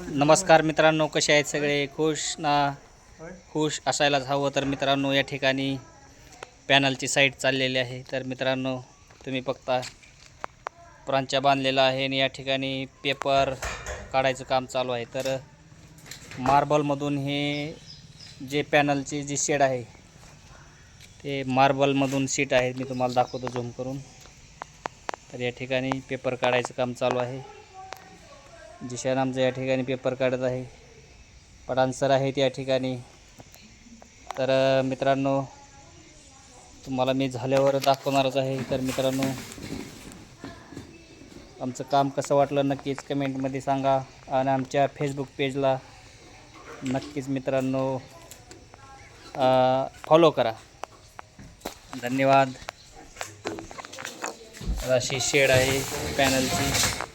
नमस्कार मित्रांनो कसे आहेत सगळे? खुश ना? खुश असायलाच हवं तर मित्रांनो या ठिकाणी पॅनलची साईट चाललेली आहे. तर मित्रांनो तुम्ही बघता प्रांच्या बांधलेला आहे आणि या ठिकाणी पेपर काढायचं काम चालू आहे. तर मार्बलमधून हे जे पॅनलची जी शेड आहे ते मार्बलमधून सीट आहे. मी तुम्हाला दाखवतो झूम करून. तर या ठिकाणी पेपर काढायचं काम चालू आहे. जिशान आमचं या ठिकाणी पेपर काढत आहे. पण आन्सर आहेत या ठिकाणी. तर मित्रांनो तुम्हाला मी झाल्यावर दाखवणारच आहे. तर मित्रांनो आमचं काम कसं वाटलं नक्कीच कमेंटमध्ये सांगा. आणि आमच्या फेसबुक पेजला नक्कीच मित्रांनो फॉलो करा. धन्यवाद. अशी शेड आहे पॅनलची